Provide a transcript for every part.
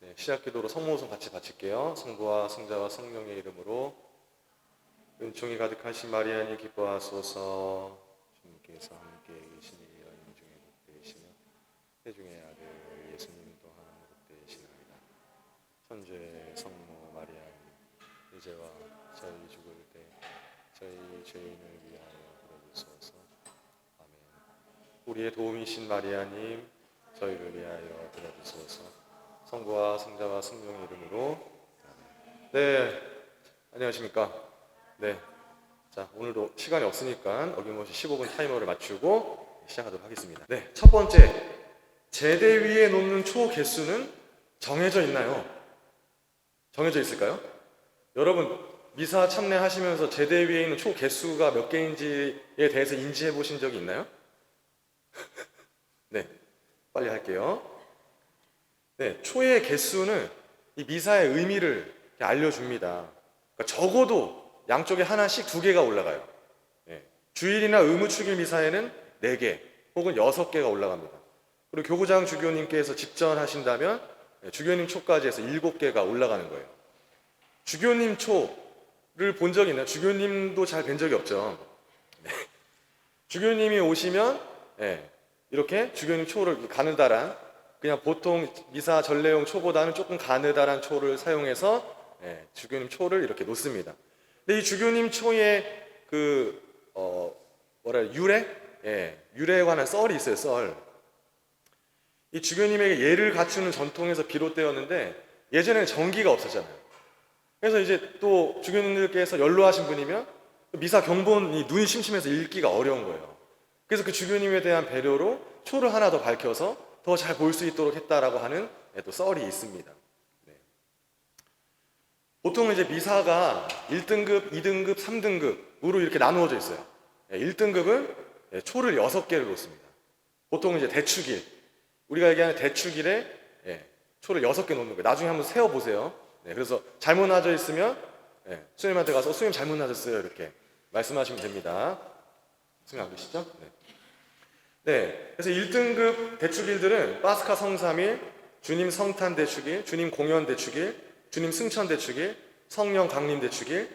네, 시작 기도로 성모우선 같이 바칠게요. 성부와 성자와 성령의 이름으로 은총이 가득하신 마리아님 기뻐하소서 주님께서 함께 계시니 여인 중에 복되시며 태중의 아들 예수님 또한 복되시나이다. 천주의 성모 마리아님 이제와 저희 죽을 때 저희 죄인을 위하여 부르소서 아멘 우리의 도움이신 마리아님 저희를 위하여 성부와 성자와 성령의 이름으로. 네 안녕하십니까 네. 자, 오늘도 시간이 없으니까 어김없이 15분 타이머를 맞추고 시작하도록 하겠습니다. 네. 첫 번째, 제대 위에 놓는 초 개수는 정해져 있나요? 정해져 있을까요? 여러분, 미사 참례하시면서 제대 위에 있는 초 개수가 몇 개인지에 대해서 인지해 보신 적이 있나요? 네. 빨리 할게요. 네. 초의 개수는 이 미사의 의미를 알려줍니다. 그러니까 적어도 양쪽에 하나씩 두 개가 올라가요. 예. 주일이나 의무축일 미사에는 네 개 혹은 여섯 개가 올라갑니다. 그리고 교구장 주교님께서 집전하신다면 예, 주교님 초까지 해서 일곱 개가 올라가는 거예요. 주교님 초를 본 적이 있나요? 주교님도 잘 뵌 적이 없죠. 네. 주교님이 오시면 예, 이렇게 주교님 초를 가느다란 그냥 보통 미사 전례용 초보다는 조금 가느다란 초를 사용해서 예, 주교님 초를 이렇게 놓습니다. 근데 이 주교님 초의 그, 어, 뭐라, 유래? 예, 유래에 관한 썰이 있어요, 썰. 이 주교님에게 예를 갖추는 전통에서 비롯되었는데, 예전에는 전기가 없었잖아요. 그래서 이제 또 주교님들께서 연로하신 분이면 미사 경본이 눈이 심심해서 읽기가 어려운 거예요. 그래서 그 주교님에 대한 배려로 초를 하나 더 밝혀서 더 잘 볼 수 있도록 했다라고 하는 예, 또 썰이 있습니다. 보통 이제 미사가 1등급, 2등급, 3등급으로 이렇게 나누어져 있어요. 1등급은 초를 6개를 놓습니다. 보통 이제 대축일, 우리가 얘기하는 대축일에 예, 초를 6개 놓는 거예요. 나중에 한번 세어보세요. 네, 그래서 잘못 놔져 있으면 예, 수님한테 가서 수님 잘못 놔졌어요. 이렇게 말씀하시면 됩니다. 수님 안 계시죠? 네. 네, 그래서 1등급 대축일들은 파스카 성삼일, 주님 성탄 대축일, 주님 공연 대축일, 주님 승천 대축일, 성령 강림 대축일,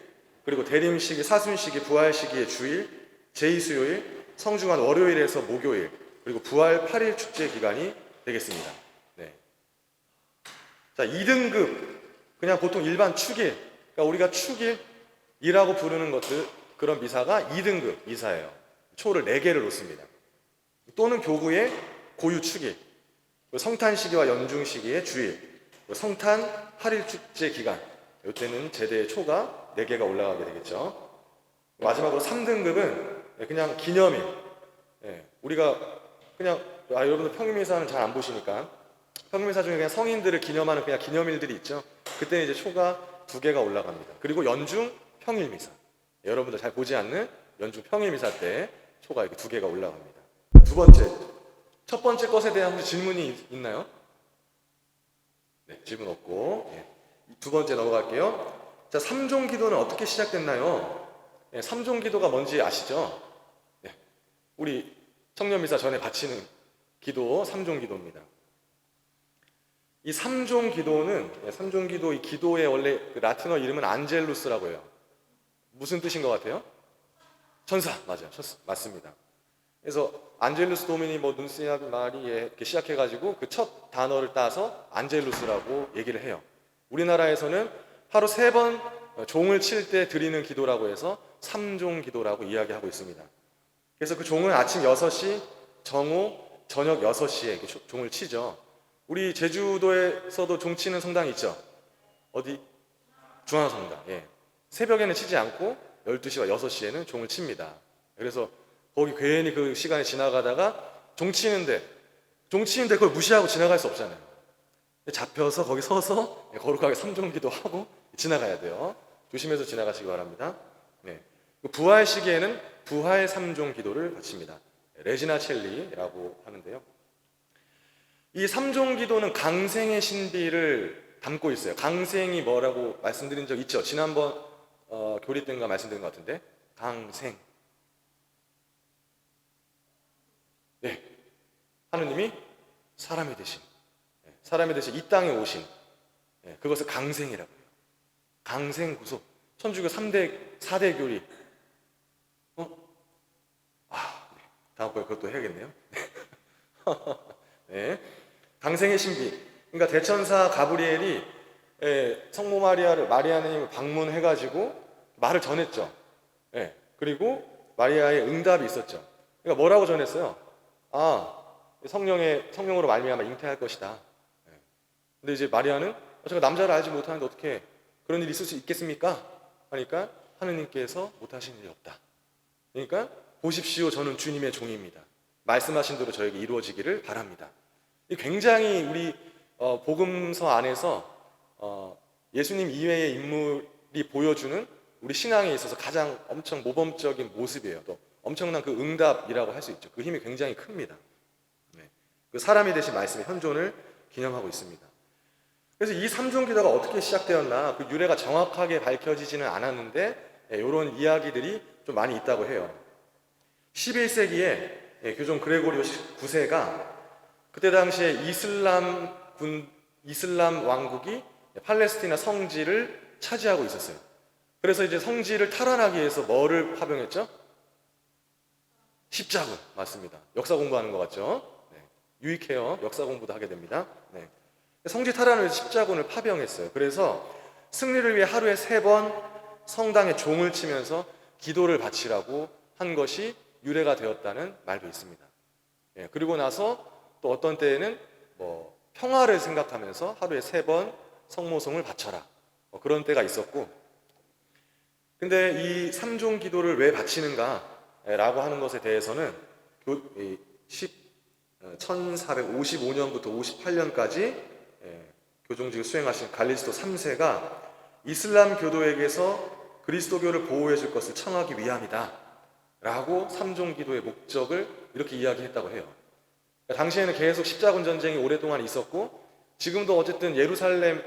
그리고 대림 시기, 사순 시기, 부활 시기의 주일, 제2수요일, 성중한 월요일에서 목요일, 그리고 부활 8일 축제 기간이 되겠습니다. 네. 자, 2등급. 그냥 보통 일반 축일. 그러니까 우리가 축일이라고 부르는 것들, 그런 미사가 2등급 미사예요. 초를 4개를 놓습니다. 또는 교구의 고유 축일. 성탄 시기와 연중 시기의 주일. 성탄 8일 축제 기간. 이때는 제대의 초가 4개가 올라가게 되겠죠. 마지막으로 3등급은 그냥 기념일. 예, 우리가 그냥 아, 여러분들 평일미사는 잘 안 보시니까 평일미사 중에 그냥 성인들을 기념하는 그냥 기념일들이 있죠. 그때 이제 초가 두 개가 올라갑니다. 그리고 연중 평일미사. 예, 여러분들 잘 보지 않는 연중 평일미사 때 초가 이렇게 두 개가 올라갑니다. 두 번째, 첫 번째 것에 대한 혹시 질문이 있- 있나요? 네, 질문 없고 예. 두 번째 넘어갈게요. 자, 삼종 기도는 어떻게 시작됐나요? 예, 삼종 기도가 뭔지 아시죠? 네, 우리 청년미사 전에 바치는 기도 삼종 기도입니다. 이 삼종 기도는 예, 삼종 기도 이 기도의 원래 그 라틴어 이름은 안젤루스라고 해요. 무슨 뜻인 것 같아요? 천사 맞아요. 천사, 맞습니다. 그래서 안젤루스 도미니 뭐 눈시아 마리에 이렇게 시작해가지고 그 첫 단어를 따서 안젤루스라고 얘기를 해요. 우리나라에서는 하루 세 번 종을 칠 때 드리는 기도라고 해서 삼종 기도라고 이야기하고 있습니다. 그래서 그 종은 아침 6시, 정오, 저녁 6시에 이렇게 조- 종을 치죠. 우리 제주도에서도 종 치는 성당이 있죠. 어디? 중앙성당. 예. 새벽에는 치지 않고 12시와 6시에는 종을 칩니다. 그래서 거기 괜히 그 시간이 지나가다가 종 치는데 종 치는데 그걸 무시하고 지나갈 수 없잖아요. 잡혀서 거기 서서 거룩하게 삼종기도 하고 지나가야 돼요. 조심해서 지나가시기 바랍니다. 네. 그 부활 시기에는 부활 삼종 기도를 바칩니다. 레지나 첼리라고 하는데요. 이 삼종 기도는 강생의 신비를 담고 있어요. 강생이 뭐라고 말씀드린 적 있죠? 지난번 어, 교리 때인가 말씀드린 것 같은데 강생. 네. 하느님이 사람이 되신, 네, 사람이 되신 이 땅에 오신 예, 그것을 강생이라고 해요. 강생 구속. 천주교 3대 4대 교리. 어? 아, 네. 다음번에 그것도 해야겠네요. 네. 강생의 신비. 그러니까 대천사 가브리엘이 예, 성모 마리아를 마리아님을 방문해가지고 말을 전했죠. 예, 그리고 마리아의 응답이 있었죠. 그러니까 뭐라고 전했어요? 아, 성령의 성령으로 말미암아 잉태할 것이다. 예. 근데 이제 마리아는 어, 제가 남자를 알지 못하는데 어떻게 그런 일이 있을 수 있겠습니까? 하니까 하느님께서 못하시는 일이 없다. 그러니까 보십시오, 저는 주님의 종입니다. 말씀하신 대로 저에게 이루어지기를 바랍니다. 이 굉장히 우리 어, 복음서 안에서 어, 예수님 이외의 인물이 보여주는 우리 신앙에 있어서 가장 엄청 모범적인 모습이에요. 또 엄청난 그 응답이라고 할 수 있죠. 그 힘이 굉장히 큽니다. 네. 그 사람이 되신 말씀의 현존을 기념하고 있습니다. 그래서 이 삼종 기도가 어떻게 시작되었나 그 유래가 정확하게 밝혀지지는 않았는데 이런 이야기들이 좀 많이 있다고 해요. 11세기에 예, 교종 그레고리오스 9세가 그때 당시에 이슬람 군 이슬람 왕국이 팔레스티나 성지를 차지하고 있었어요. 그래서 이제 성지를 탈환하기 위해서 뭐를 파병했죠? 십자군 맞습니다. 역사 공부하는 것 같죠? 네. 유익해요. 역사 공부도 하게 됩니다. 네. 성지 위해서 십자군을 파병했어요. 그래서 승리를 위해 하루에 세 번 성당에 종을 치면서 기도를 바치라고 한 것이 유래가 되었다는 말도 있습니다. 예, 그리고 나서 또 어떤 때에는 뭐 평화를 생각하면서 하루에 세 번 성모송을 바쳐라 뭐 그런 때가 있었고 근데 이 삼종 기도를 왜 바치는가 라고 하는 것에 대해서는 교, 이 10, 1455년부터 58년까지 교종직을 수행하신 갈리스도 3세가 이슬람 교도에게서 그리스도교를 보호해 줄 것을 청하기 위함이다. 라고 삼종 기도의 목적을 이렇게 이야기했다고 해요. 그러니까 당시에는 계속 십자군 전쟁이 오랫동안 있었고 지금도 어쨌든 예루살렘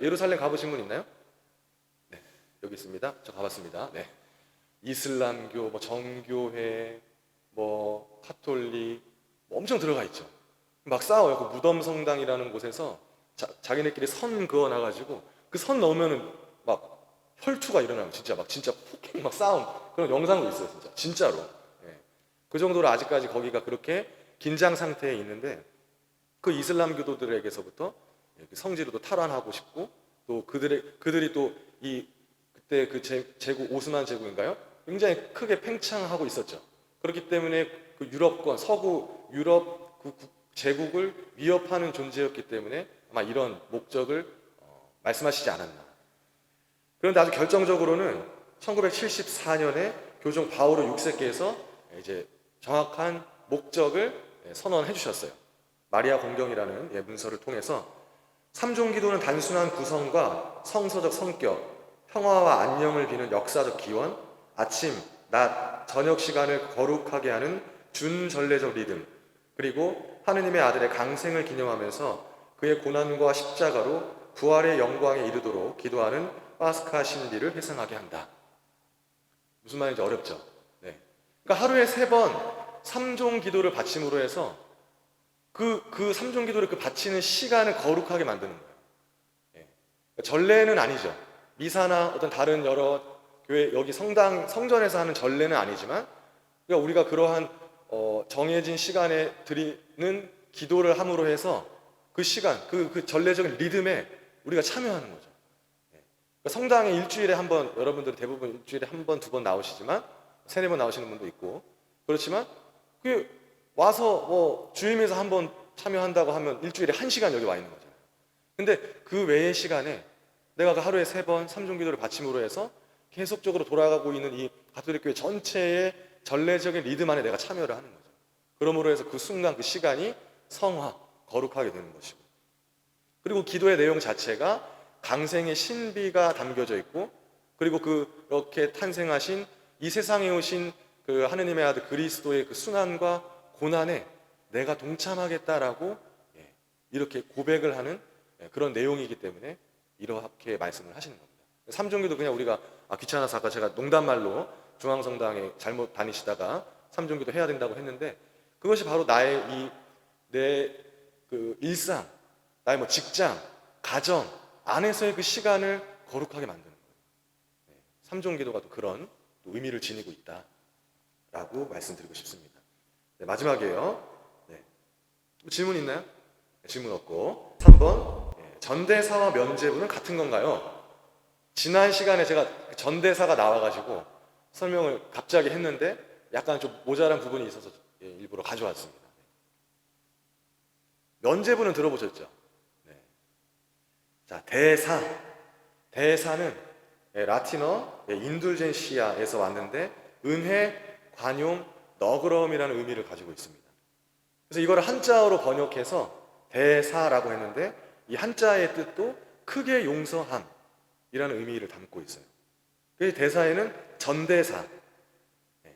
예루살렘 가보신 분 있나요? 네 여기 있습니다. 저 가봤습니다. 네 이슬람교, 뭐 정교회, 뭐 카톨릭 뭐 엄청 들어가 있죠. 막 싸워요. 그 무덤 성당이라는 곳에서 자, 자기네끼리 선 그어 놔가지고 그선 넘으면은 막 혈투가 일어나요. 진짜 막 진짜 폭행 막 싸움 그런 영상도 있어요. 진짜 진짜로. 예. 그 정도로 아직까지 거기가 그렇게 긴장 상태에 있는데 그 이슬람 교도들에게서부터 이렇게 성지로도 탈환하고 싶고 또 그들의 그들이 또 이 그때 그 제, 제국 오스만 제국인가요? 굉장히 크게 팽창하고 있었죠. 그렇기 때문에 그 유럽권 서구 유럽 그 국- 제국을 위협하는 존재였기 때문에 아마 이런 목적을 어, 말씀하시지 않았나. 그런데 아주 결정적으로는 1974년에 교종 바오로 6세께서 이제 정확한 목적을 선언해 주셨어요. 마리아 공경이라는 예, 문서를 통해서 삼종 기도는 단순한 구성과 성서적 성격, 평화와 안녕을 비는 역사적 기원, 아침, 낮, 저녁 시간을 거룩하게 하는 준전례적 리듬, 그리고 하느님의 아들의 강생을 기념하면서 그의 고난과 십자가로 부활의 영광에 이르도록 기도하는 파스카 신비를 회상하게 한다. 무슨 말인지 어렵죠? 네. 그러니까 하루에 세번 삼종 기도를 바침으로 해서 그, 그 삼종 기도를 그 바치는 시간을 거룩하게 만드는 거예요. 예. 전례는 아니죠. 미사나 어떤 다른 여러 교회, 여기 성당, 성전에서 하는 전례는 아니지만, 그러니까 우리가 그러한 어, 정해진 시간에 드리는 기도를 함으로 해서 그 시간, 그, 그 전례적인 리듬에 우리가 참여하는 거죠. 예. 그러니까 성당에 일주일에 한 번, 여러분들은 대부분 일주일에 한 번, 두 번 나오시지만, 세네 번 나오시는 분도 있고, 그렇지만, 그 와서 뭐 주임에서 한 번 참여한다고 하면 일주일에 한 시간 여기 와 있는 거잖아요. 근데 그 외의 시간에 내가 그 하루에 세 번 삼종 기도를 바침으로 해서 계속적으로 돌아가고 있는 이 가톨릭 교회 전체의 전례적인 리듬 안에 내가 참여를 하는 거죠. 그러므로 해서 그 순간 그 시간이 성화, 거룩하게 되는 것이고. 그리고 기도의 내용 자체가 강생의 신비가 담겨져 있고 그리고 그렇게 탄생하신 이 세상에 오신 그 하느님의 아들 그리스도의 그 순환과 고난에 내가 동참하겠다라고 예, 이렇게 고백을 하는 예, 그런 내용이기 때문에 이렇게 말씀을 하시는 겁니다. 삼종기도 그냥 우리가 아, 귀찮아서 아까 제가 농담말로 중앙성당에 잘못 다니시다가 삼종기도 해야 된다고 했는데 그것이 바로 나의 이 내 그 일상, 나의 뭐 직장, 가정 안에서의 그 시간을 거룩하게 만드는 거예요. 네, 삼종 기도가 또 그런 또 의미를 지니고 있다라고 말씀드리고 싶습니다. 네, 마지막이에요. 네. 뭐 질문 있나요? 네, 질문 없고 3번 예, 전대사와 면제부는 같은 건가요? 지난 시간에 제가 그 전대사가 나와가지고 설명을 갑자기 했는데 약간 좀 모자란 부분이 있어서 예, 일부러 가져왔습니다. 면제부는 들어보셨죠? 네. 자, 대사. 대사는 예, 라틴어 예, 인둘젠시아에서 왔는데 은혜, 관용, 너그러움이라는 의미를 가지고 있습니다. 그래서 이거를 한자어로 번역해서 대사라고 했는데 이 한자의 뜻도 크게 용서함이라는 의미를 담고 있어요. 그 대사에는 전대사 예,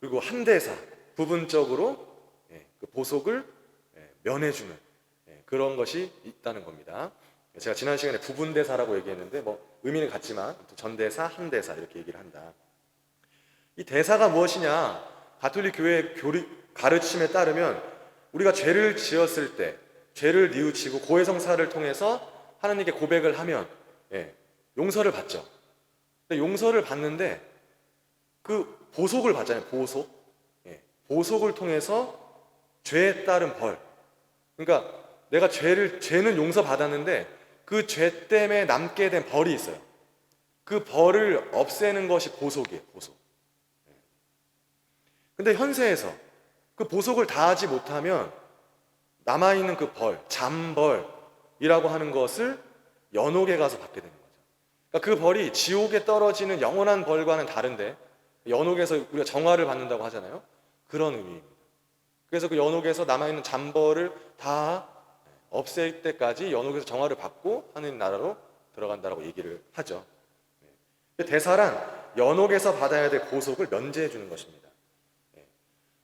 그리고 한대사 부분적으로 예, 그 보속을 예, 면해주는 예, 그런 것이 있다는 겁니다. 제가 지난 시간에 부분대사라고 얘기했는데 뭐 의미는 같지만 전대사, 한대사 이렇게 얘기를 한다. 이 대사가 무엇이냐? 가톨릭 교회 교리 가르침에 따르면 우리가 죄를 지었을 때 죄를 뉘우치고 고해성사를 통해서 하나님께 고백을 하면 예, 용서를 받죠. 근데 용서를 받는데 그 보속을 받잖아요. 보속. 예, 보속을 통해서 죄에 따른 벌. 그러니까 내가 죄를 죄는 용서 받았는데 그 죄 때문에 남게 된 벌이 있어요. 그 벌을 없애는 것이 보속이에요. 보속. 근데 현세에서 그 보속을 다하지 못하면 남아 있는 그 벌, 잠벌이라고 하는 것을 연옥에 가서 받게 거죠. 그러니까 그 벌이 지옥에 떨어지는 영원한 벌과는 다른데 연옥에서 우리가 정화를 받는다고 하잖아요. 그런 의미입니다. 그래서 그 연옥에서 남아있는 잠벌을 다 없앨 때까지 연옥에서 정화를 받고 하는 나라로 들어간다라고 얘기를 하죠. 대사란 연옥에서 받아야 될 고속을 면제해 주는 것입니다.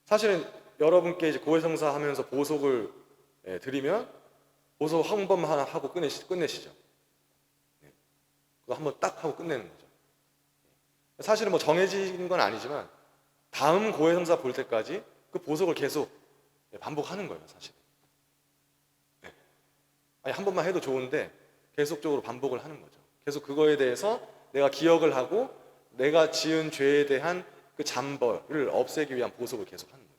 사실은 여러분께 이제 고해성사 하면서 보석을 예, 드리면 보석 한 번만 하고 끝내시, 끝내시죠. 예. 그거 한번 딱 하고 끝내는 거죠. 사실은 뭐 정해진 건 아니지만 다음 고해 성사 볼 때까지 그 보석을 계속 예, 반복하는 거예요, 사실. 예. 아니 한 번만 해도 좋은데 계속적으로 반복을 하는 거죠. 계속 그거에 대해서 내가 기억을 하고 내가 지은 죄에 대한 그 잠벌을 없애기 위한 보석을 계속 하는 거죠.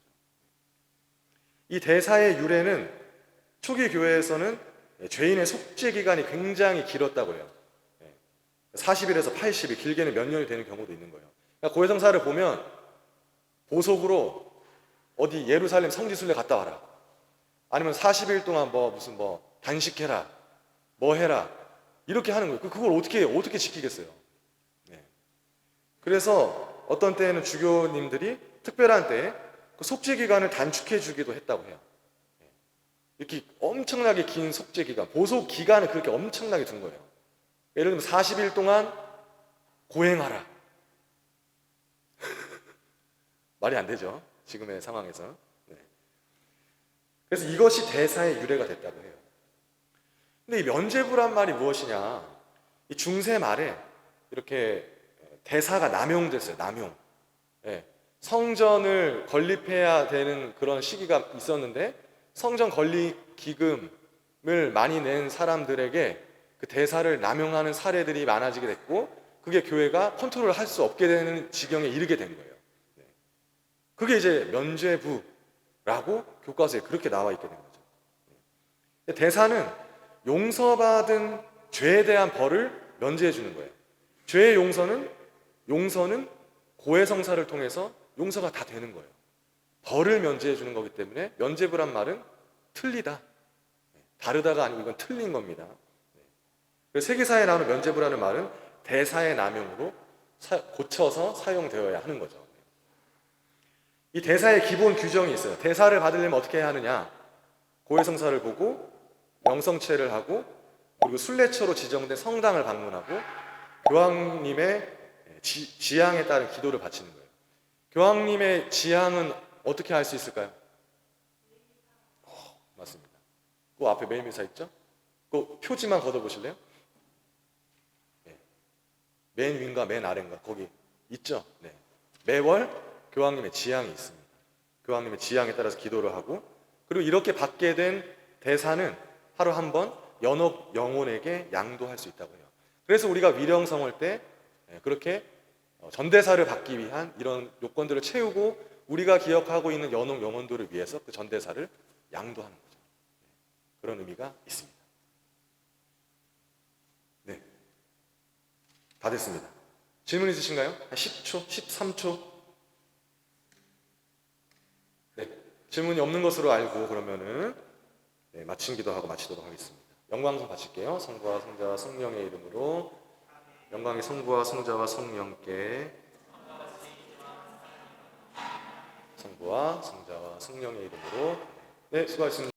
이 대사의 유래는 초기 교회에서는 죄인의 속죄 기간이 굉장히 길었다고 해요. 40일에서 80일, 길게는 몇 년이 되는 경우도 있는 거예요. 그러니까 고해성사를 보면 보석으로 어디 예루살렘 성지순례 갔다 와라. 아니면 40일 동안 뭐 무슨 뭐 단식해라, 뭐 해라 이렇게 하는 거예요. 그- 그걸 어떻게 어떻게 지키겠어요? 네. 그래서 어떤 때에는 주교님들이 특별한 때에 그 속죄 기간을 단축해 주기도 했다고 해요. 예. 이렇게 엄청나게 긴 속죄 기간, 보속 기간을 그렇게 엄청나게 둔 거예요. 예를 들면 40일 동안 고행하라. 말이 안 되죠. 지금의 상황에서. 네. 그래서 이것이 대사의 유래가 됐다고 해요. 근데 이 면죄부란 말이 무엇이냐? 이 중세 말에 이렇게 대사가 남용됐어요. 남용. 예. 성전을 건립해야 되는 그런 시기가 있었는데 성전 건립 기금을 많이 낸 사람들에게 그 대사를 남용하는 사례들이 많아지게 됐고 그게 교회가 컨트롤을 할수 없게 되는 지경에 이르게 된 거예요. 네. 그게 이제 면죄부라고 교과서에 그렇게 나와 있게 된 거죠. 네. 대사는 용서받은 죄에 대한 벌을 면제해 주는 거예요. 죄의 용서는 용서는 고해성사를 통해서 용서가 다 되는 거예요. 벌을 면제해 주는 거기 때문에 면제부란 말은 틀리다. 네, 다르다가 아니고 이건 틀린 겁니다. 세계사에 나오는 면제부라는 말은 대사의 남용으로 사- 고쳐서 사용되어야 하는 거죠. 이 대사의 기본 규정이 있어요. 대사를 받으려면 어떻게 해야 하느냐? 고해성사를 보고 명성체를 하고 그리고 순례처로 지정된 성당을 방문하고 교황님의 지, 지향에 따른 기도를 바치는 거예요. 교황님의 지향은 어떻게 할 수 있을까요? 어, 맞습니다. 그 앞에 매일미사 있죠? 그 표지만 걷어보실래요? 네. 맨 위인가 맨 아래인가 거기 있죠? 네. 매월 교황님의 지향이 있습니다. 교황님의 지향에 따라서 기도를 하고 그리고 이렇게 받게 된 대사는 하루 한 번 연옥 영혼에게 양도할 수 있다고 해요. 그래서 우리가 위령성을 때 예, 그렇게 어, 전대사를 받기 위한 이런 요건들을 채우고 우리가 기억하고 있는 연옥 영혼들을 위해서 그 전대사를 양도하는 거죠. 예, 그런 의미가 있습니다. 네. 다 됐습니다. 질문 있으신가요? 한 10초, 13초? 네. 질문이 없는 것으로 알고 그러면은 네, 마친 기도하고 마치도록 하겠습니다. 영광성 바칠게요. 성부와 성자와 성령의 이름으로 영광의 성부와 성자와 성령께 성부와 성자와 성령의 이름으로 네 수고하셨습니다.